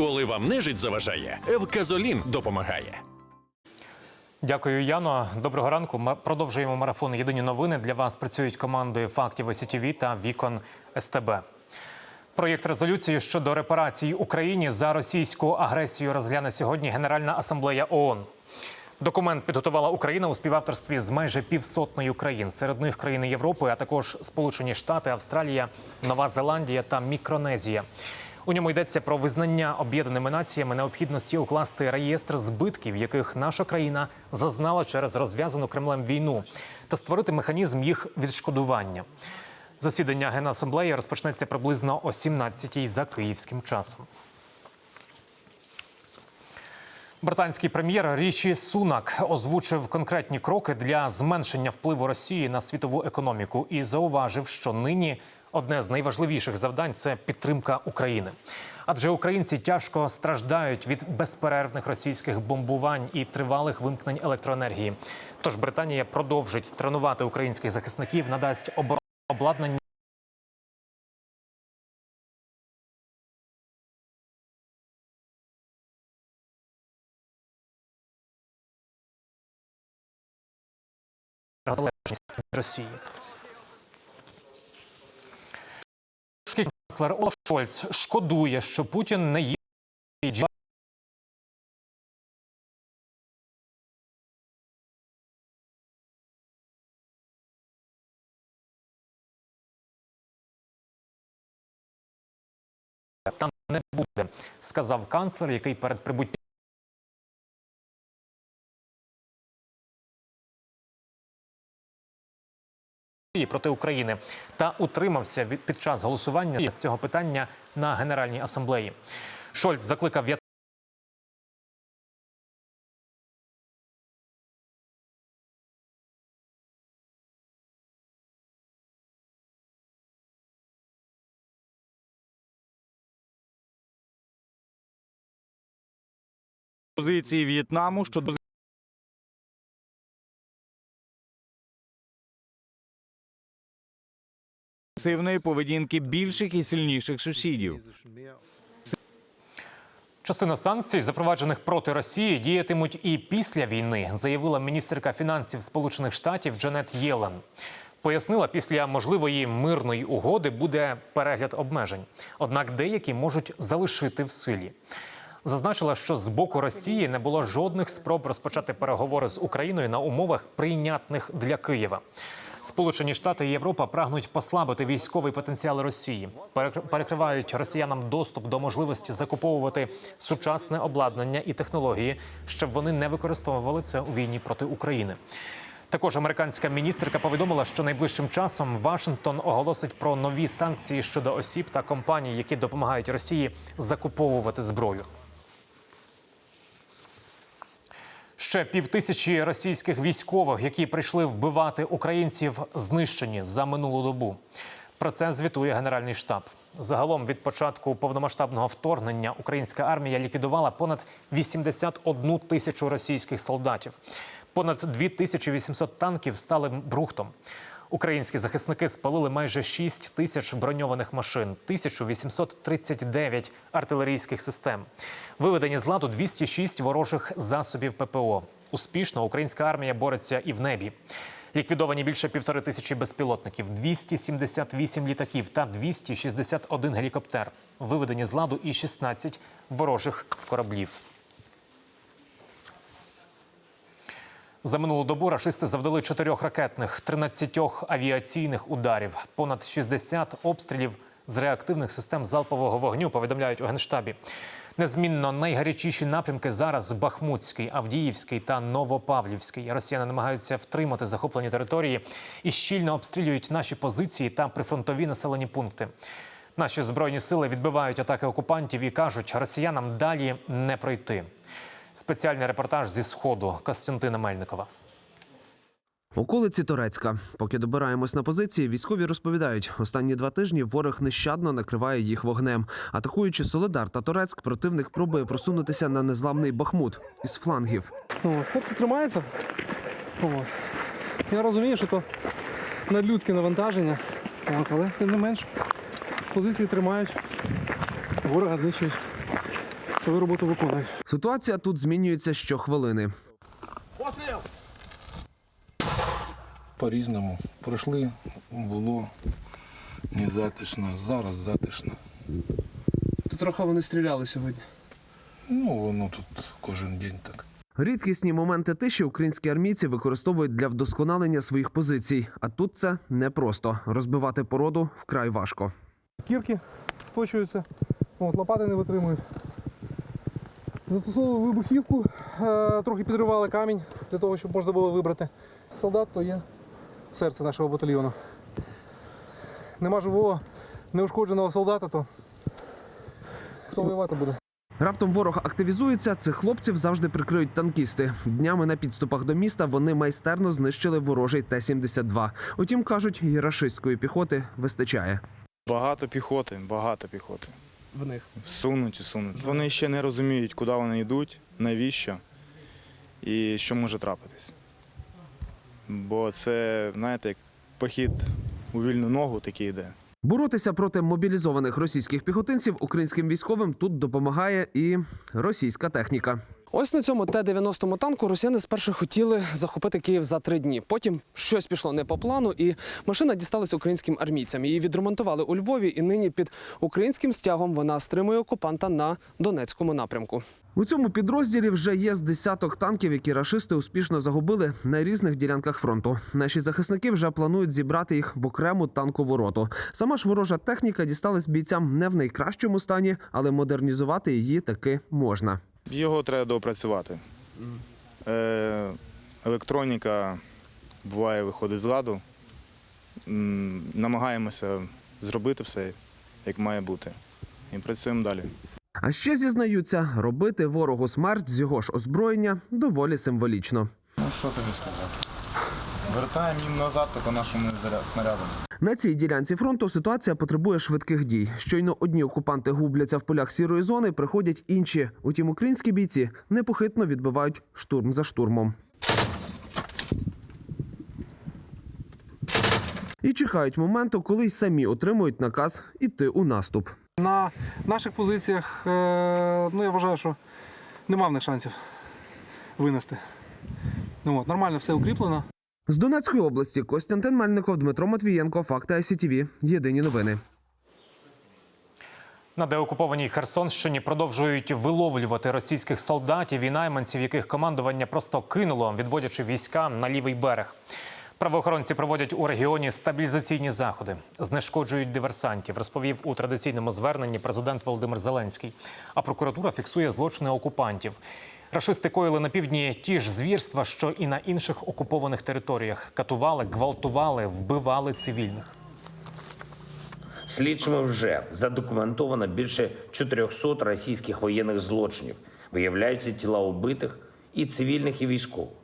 Коли вам нежить заважає, Евказолін допомагає. Дякую, Яно. Доброго ранку. Ми продовжуємо марафон. Єдині новини для вас працюють команди фактів СІТВ та Вікон СТБ. Проєкт резолюції щодо репарацій Україні за російську агресію розгляне сьогодні Генеральна асамблея ООН. Документ підготувала Україна у співавторстві з майже півсотнею країн. Серед них країни Європи, а також Сполучені Штати, Австралія, Нова Зеландія та Мікронезія. У ньому йдеться про визнання об'єднаними націями необхідності укласти реєстр збитків, яких наша країна зазнала через розв'язану Кремлем війну, та створити механізм їх відшкодування. Засідання Генасамблеї розпочнеться приблизно о 17-й за київським часом. Британський прем'єр Ріші Сунак озвучив конкретні кроки для зменшення впливу Росії на світову економіку і зауважив, що нині одне з найважливіших завдань це підтримка України. Адже українці тяжко страждають від безперервних російських бомбувань і тривалих вимкнень електроенергії. Тож Британія продовжить тренувати українських захисників, надасть оборонне обладнання. Росії. Канцлер Олаф Шольц шкодує, що Путін не є там не буде, сказав канцлер, який перед прибуттям проти України та утримався від під час голосування з цього питання на Генеральній асамблеї. Шольц закликав позиції В'єтнаму щодо агресивної поведінки більших і сильніших сусідів. Частина санкцій, запроваджених проти Росії, діятимуть і після війни, заявила міністерка фінансів Сполучених Штатів Джанет Єлен. Пояснила, після можливої мирної угоди буде перегляд обмежень. Однак деякі можуть залишити в силі. Зазначила, що з боку Росії не було жодних спроб розпочати переговори з Україною на умовах прийнятних для Києва. Сполучені Штати і Європа прагнуть послабити військовий потенціал Росії, Перекр- перекривають росіянам доступ до можливості закуповувати сучасне обладнання і технології, щоб вони не використовували це у війні проти України. Також американська міністерка повідомила, що найближчим часом Вашингтон оголосить про нові санкції щодо осіб та компаній, які допомагають Росії закуповувати зброю. Ще півтисячі російських військових, які прийшли вбивати українців, знищені за минулу добу. Про це звітує Генеральний штаб. Загалом від початку повномасштабного вторгнення українська армія ліквідувала понад 81 тисячу російських солдатів. Понад 2800 танків стали брухтом. Українські захисники спалили майже 6 тисяч броньованих машин, 1839 артилерійських систем. Виведені з ладу 206 ворожих засобів ППО. Успішно українська армія бореться і в небі. Ліквідовані більше півтори тисячі безпілотників, 278 літаків та 261 гелікоптер. Виведені з ладу і 16 ворожих кораблів. За минулу добу рашисти завдали чотирьох ракетних, 13 авіаційних ударів, понад 60 обстрілів з реактивних систем залпового вогню. Повідомляють у генштабі. Незмінно найгарячіші напрямки зараз Бахмутський, Авдіївський та Новопавлівський. Росіяни намагаються втримати захоплені території і щільно обстрілюють наші позиції та прифронтові населені пункти. Наші збройні сили відбивають атаки окупантів і кажуть, росіянам далі не пройти. Спеціальний репортаж зі сходу Костянтина Мельникова. Околиці Торецька. Поки добираємось на позиції, військові розповідають, останні два тижні ворог нещадно накриває їх вогнем. Атакуючи Соледар та Торецьк, противник пробує просунутися на незламний Бахмут із флангів. О, хлопці тримаються. О, я розумію, що то надлюдське навантаження, але тим не менш позиції тримають, ворога знищують. Свою роботу виконують. Ситуація тут змінюється щохвилини. По-різному. Пройшли, було незатишно, зараз затишно. То трохи вони стріляли сьогодні. Ну, воно тут кожен день так. Рідкісні моменти тиші українські армійці використовують для вдосконалення своїх позицій. А тут це непросто. Розбивати породу вкрай важко. Кірки сточуються, от, лопати не витримують. Застосовували вибухівку, е, трохи підривали камінь для того, щоб можна було вибрати. Солдат то є серце нашого батальйону. Нема живого, неушкодженого солдата, то хто воювати буде? Раптом ворог активізується. Цих хлопців завжди прикриють танкісти. Днями на підступах до міста вони майстерно знищили ворожий Т-72. Утім, кажуть, і рашистської піхоти вистачає. Багато піхоти, багато піхоти. В них. Сунуть і сунуть. Вони ще не розуміють, куди вони йдуть, навіщо і що може трапитись. Бо це, знаєте, як похід у вільну ногу такий йде. Боротися проти мобілізованих російських піхотинців українським військовим тут допомагає і російська техніка. Ось на цьому Т-90 танку росіяни спершу хотіли захопити Київ за три дні. Потім щось пішло не по плану, і машина дісталася українським армійцям. Її відремонтували у Львові, і нині під українським стягом вона стримує окупанта на Донецькому напрямку. У цьому підрозділі вже є з десяток танків, які рашисти успішно загубили на різних ділянках фронту. Наші захисники вже планують зібрати їх в окрему танкову роту. Сама ж ворожа техніка дісталась бійцям не в найкращому стані, але модернізувати її таки можна. Його треба доопрацювати. Е, електроніка буває виходить з ладу. Намагаємося зробити все, як має бути. І працюємо далі. А ще зізнаються, робити ворогу смерть з його ж озброєння доволі символічно. Ну що тобі сказати? Вертаємо їм назад по нашому снарядам. На цій ділянці фронту ситуація потребує швидких дій. Щойно одні окупанти губляться в полях сірої зони, приходять інші. Утім, українські бійці непохитно відбивають штурм за штурмом. І чекають моменту, коли й самі отримують наказ іти у наступ. На наших позиціях, е, ну я вважаю, що нема в них шансів винести. Ну, от, нормально все укріплено. З Донецької області Костянтин Мельников, Дмитро Матвієнко, Факти ICTV. Єдині новини. На деокупованій Херсонщині продовжують виловлювати російських солдатів і найманців, яких командування просто кинуло, відводячи війська на лівий берег. Правоохоронці проводять у регіоні стабілізаційні заходи, знешкоджують диверсантів, розповів у традиційному зверненні президент Володимир Зеленський. А прокуратура фіксує злочини окупантів. Рашисти коїли на півдні ті ж звірства, що і на інших окупованих територіях. Катували, гвалтували, вбивали цивільних. Слідчими вже задокументовано більше 400 російських воєнних злочинів. Виявляються тіла убитих і цивільних, і військових.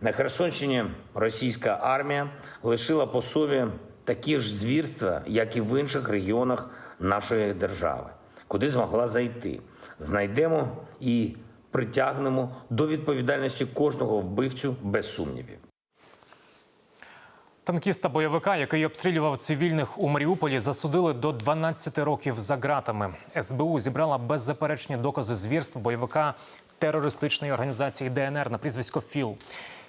На Херсонщині російська армія лишила по собі такі ж звірства, як і в інших регіонах нашої держави, куди змогла зайти. Знайдемо і притягнемо до відповідальності кожного вбивцю без сумнівів. Танкіста бойовика, який обстрілював цивільних у Маріуполі, засудили до 12 років за ґратами. СБУ зібрала беззаперечні докази звірств бойовика терористичної організації ДНР на прізвисько ФІЛ.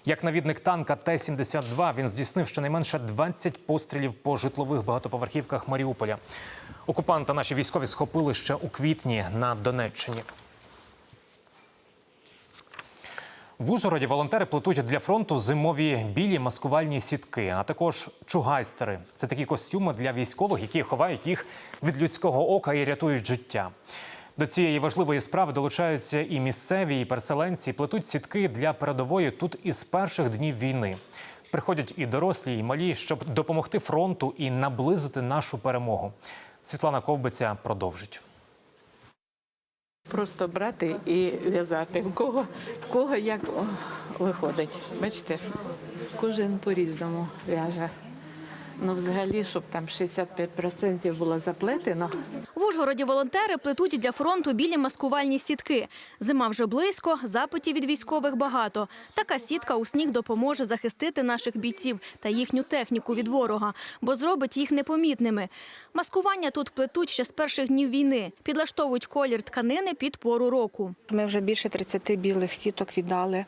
Як навідник танка Т-72 він здійснив щонайменше 20 пострілів по житлових багатоповерхівках Маріуполя. Окупанта наші військові схопили ще у квітні на Донеччині. В Ужгороді волонтери плетуть для фронту зимові білі маскувальні сітки, а також чугайстери. Це такі костюми для військових, які ховають їх від людського ока і рятують життя. До цієї важливої справи долучаються і місцеві, і переселенці, плетуть сітки для передової тут із перших днів війни. Приходять і дорослі, і малі, щоб допомогти фронту і наблизити нашу перемогу. Світлана Ковбиця продовжить. Просто брати і в'язати. В кого, в кого як виходить. Бачите, кожен по-різному в'яже. Ну, взагалі, щоб там 65% було заплетено. В Ужгороді волонтери плетуть для фронту білі маскувальні сітки. Зима вже близько, запитів від військових багато. Така сітка у сніг допоможе захистити наших бійців та їхню техніку від ворога, бо зробить їх непомітними. Маскування тут плетуть ще з перших днів війни. Підлаштовують колір тканини під пору року. Ми вже більше 30 білих сіток віддали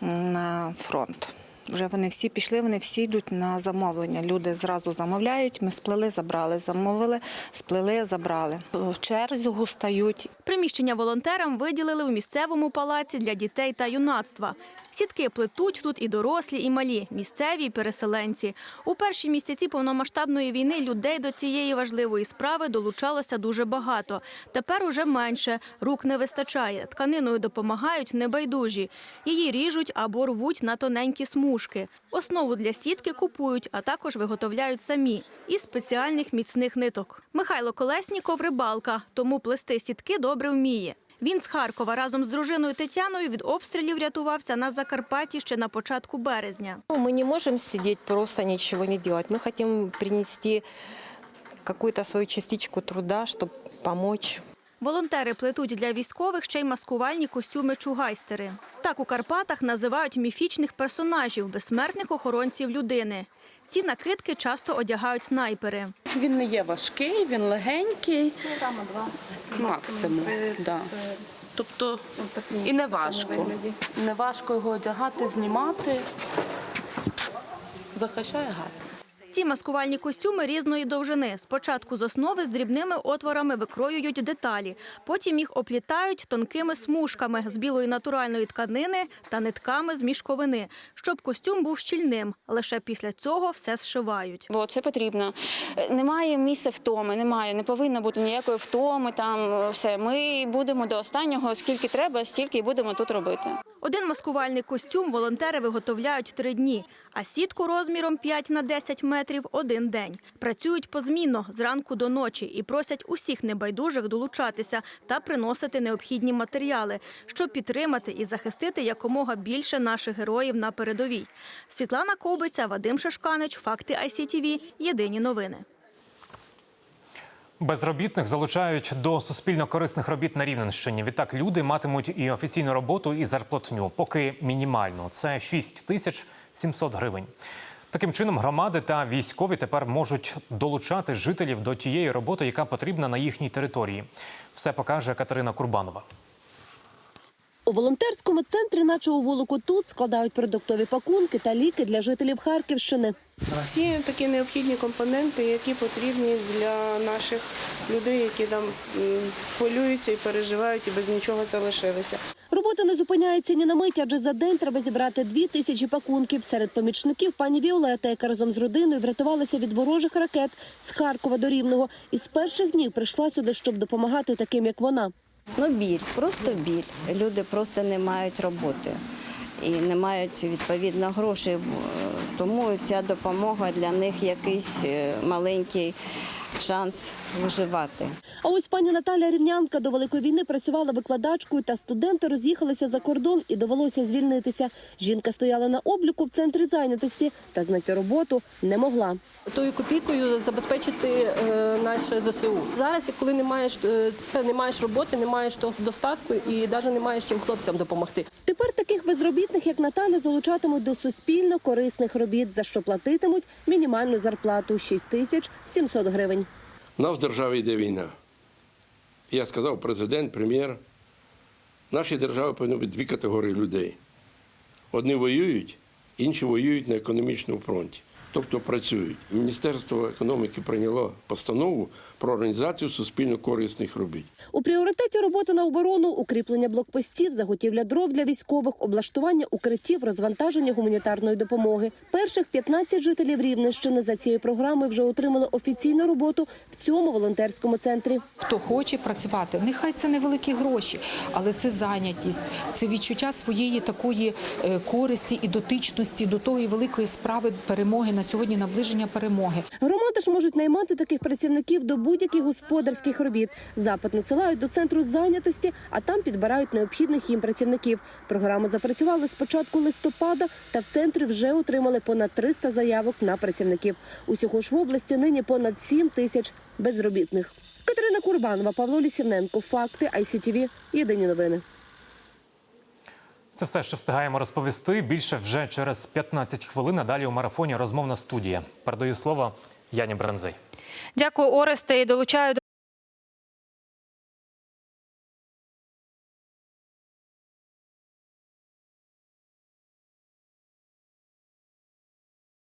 на фронт. Вже вони всі пішли, вони всі йдуть на замовлення. Люди зразу замовляють. Ми сплели, забрали, замовили, сплели, забрали. В черзі стають. Приміщення волонтерам виділили у місцевому палаці для дітей та юнацтва. Сітки плетуть тут і дорослі, і малі, місцеві, і переселенці. У перші місяці повномасштабної війни людей до цієї важливої справи долучалося дуже багато. Тепер уже менше, рук не вистачає. Тканиною допомагають небайдужі. Її ріжуть або рвуть на тоненькі смужки. Основу для сітки купують, а також виготовляють самі із спеціальних міцних ниток. Михайло Колесніков – рибалка, тому плести сітки добре вміє. Він з Харкова разом з дружиною Тетяною від обстрілів рятувався на Закарпатті ще на початку березня. Ну, Мы не можем сидеть просто ничего не делать. Мы хотим принести какую-то свою частичку труда, чтобы помочь. Волонтери плетуть для військових ще й маскувальні костюми чугайстери. Так у Карпатах називають міфічних персонажів, безсмертних охоронців людини. Ці накидки часто одягають снайпери. Він не є важкий, він легенький. Максимум. Да. Тобто і не важко. Не важко його одягати, знімати. Захищає гарно. Ці маскувальні костюми різної довжини. Спочатку з основи з дрібними отворами викроюють деталі, потім їх оплітають тонкими смужками з білої натуральної тканини та нитками з мішковини, щоб костюм був щільним. Лише після цього все зшивають. Бо це потрібно. Немає місця втоми, немає, не повинно бути ніякої втоми. Там е, все. Ми будемо до останнього, скільки треба, стільки і будемо тут робити. Один маскувальний костюм волонтери виготовляють три дні, а сітку розміром 5 на 10 метрів – один день. Працюють позмінно зранку до ночі і просять усіх небайдужих долучатися та приносити необхідні матеріали, щоб підтримати і захистити якомога більше наших героїв на передовій. Світлана Ковбиця, Вадим Шишканич, Факти ICTV. Єдині новини. Безробітних залучають до суспільно корисних робіт на Рівненщині. Відтак люди матимуть і офіційну роботу, і зарплатню, поки мінімально. Це 6 тисяч 700 гривень. Таким чином, громади та військові тепер можуть долучати жителів до тієї роботи, яка потрібна на їхній території. Все покаже Катерина Курбанова. У волонтерському центрі, наче у вулику тут, складають продуктові пакунки та ліки для жителів Харківщини. Всі такі необхідні компоненти, які потрібні для наших людей, які там м, хвилюються і переживають, і без нічого залишилися. Робота не зупиняється ні на мить, адже за день треба зібрати дві тисячі пакунків. Серед помічників пані Віолета, яка разом з родиною врятувалася від ворожих ракет з Харкова до Рівного. І з перших днів прийшла сюди, щоб допомагати таким, як вона. Ну, біль, просто біль. Люди просто не мають роботи і не мають відповідно грошей. Тому ця допомога для них якийсь е, маленький шанс виживати. А ось пані Наталя Рівнянка до великої війни працювала викладачкою, та студенти роз'їхалися за кордон і довелося звільнитися. Жінка стояла на обліку в центрі зайнятості та знайти роботу не могла. Тою копійкою забезпечити е, наше ЗСУ. Зараз, коли не маєш, е, це не маєш роботи, не маєш того достатку і навіть не маєш чим хлопцям допомогти. Тепер таких безробітних, як Наталя, залучатимуть до суспільно корисних робіт, за що платитимуть мінімальну зарплату 6 тисяч 700 гривень. У нас в державі йде війна. Я сказав президент, прем'єр. В нашій державі повинні бути дві категорії людей. Одні воюють, інші воюють на економічному фронті, тобто працюють. Міністерство економіки прийняло постанову про організацію суспільно корисних робіт. У пріоритеті роботи на оборону, укріплення блокпостів, заготівля дров для військових, облаштування укриттів, розвантаження гуманітарної допомоги. Перших 15 жителів Рівненщини за цією програмою вже отримали офіційну роботу в цьому волонтерському центрі. Хто хоче працювати, нехай це невеликі гроші, але це зайнятість, це відчуття своєї такої е, користі і дотичності до тої великої справи перемоги на сьогодні наближення перемоги. Громади ж можуть наймати таких працівників до будь-яких господарських робіт. Запит надсилають до центру зайнятості, а там підбирають необхідних їм працівників. Програма запрацювала з початку листопада, та в центрі вже отримали понад 300 заявок на працівників. Усього ж в області нині понад 7 тисяч безробітних. Катерина Курбанова, Павло Лісівненко. Факти ICTV. Єдині новини. Це все, що встигаємо розповісти. Більше вже через 15 хвилин. А далі у марафоні розмовна студія. Передаю слово Яні Бранзей. Дякую, Оресте. І долучаю до